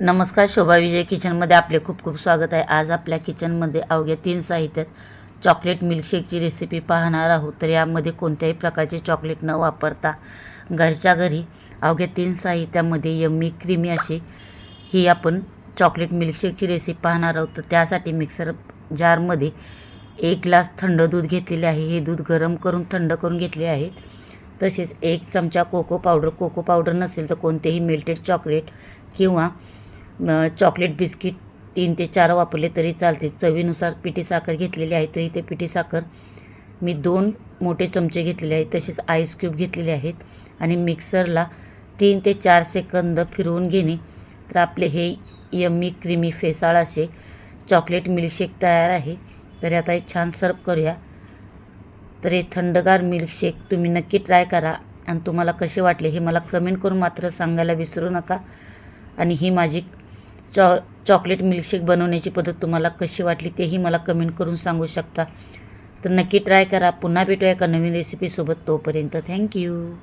नमस्कार शोभा विजय किचनमध्ये आपले खूप खूप स्वागत आहे. आज आपल्या किचनमध्ये अवघ्या तीन साहित्यात चॉकलेट मिल्कशेकची रेसिपी पाहणार आहोत. तर यामध्ये कोणत्याही प्रकारचे चॉकलेट न वापरता घरच्या घरी अवघ्या तीन साहित्यामध्ये यम्मी क्रीमी अशी ही आपण चॉकलेट मिल्कशेकची रेसिपी पाहणार आहोत. तर त्यासाठी मिक्सर जारमध्ये एक ग्लास थंड दूध घेतलेले आहे. हे दूध गरम करून थंड करून घेतले आहे. तसेच एक चमचा कोको पावडर कोको पावडर नसेल तर कोणतेही मेल्टेड चॉकलेट किंवा चॉकलेट बिस्किट तीन ते चार वापरले तरी चालते. चवीनुसार पिठी साखर घेतलेली आहे तर इथे पिठी साखर मी दोन मोठे चमचे घेतलेले आहेत तसेच आईस क्यूब घेतलेले आहेत आणि मिक्सरला तीन ते चार सेकंद फिरवून घेणे. तर आपले हे यम्मी क्रीमी फेसाळ असे चॉकलेट मिल्कशेक तयार आहे. तर आता हे छान सर्व करूया. तर हे थंडगार मिल्कशेक तुम्ही नक्की ट्राय करा. आणि तुम्हाला कसे वाटले हे मला कमेंट करून मात्र सांगायला विसरू नका. आणि ही माझी चॉ चॉकलेट मिल्कशेक बनवण्याची पद्धत तुम्हाला कशी वाटली तेही मला कमेंट करून सांगू शकता. तर नक्की ट्राय करा. पुन्हा भेटूया एका नवीन रेसिपीसोबत तोपर्यंत. थँक्यू